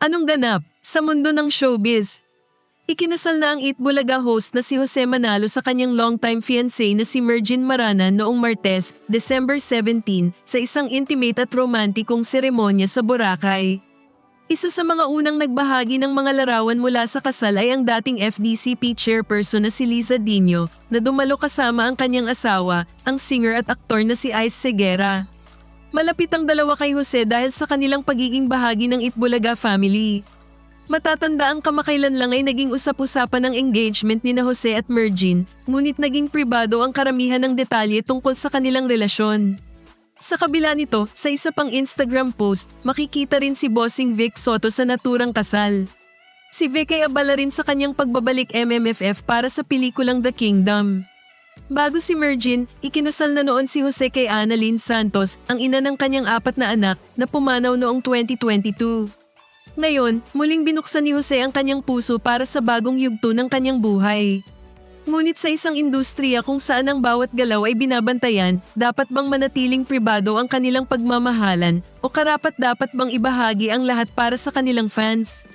Anong ganap sa mundo ng showbiz? Ikinasal na ang Itbulaga host na si Jose Manalo sa kanyang longtime fiancé na si Mergin Marana noong Martes, December 17, sa isang intimate at romantikong seremonya sa Boracay. Isa sa mga unang nagbahagi ng mga larawan mula sa kasal ay ang dating FDCP chairperson na si Liza Dino na dumalo kasama ang kanyang asawa, ang singer at aktor na si Ice Segura. Malapit ang dalawa kay Jose dahil sa kanilang pagiging bahagi ng Itbulaga family. Matatanda ang kamakailan lang ay naging usap-usapan ng engagement ni na Jose at Mergin, ngunit naging pribado ang karamihan ng detalye tungkol sa kanilang relasyon. Sa kabila nito, sa isa pang Instagram post, makikita rin si Bossing Vic Soto sa naturang kasal. Si Vic ay abala rin sa kanyang pagbabalik MMFF para sa pelikulang The Kingdom. Bago si Mergin, ikinasal na noon si Jose kay Annalyn Santos, ang ina ng kanyang apat na anak, na pumanaw noong 2022. Ngayon, muling binuksan ni Jose ang kanyang puso para sa bagong yugto ng kanyang buhay. Ngunit sa isang industriya kung saan ang bawat galaw ay binabantayan, dapat bang manatiling pribado ang kanilang pagmamahalan o karapat dapat bang ibahagi ang lahat para sa kanilang fans?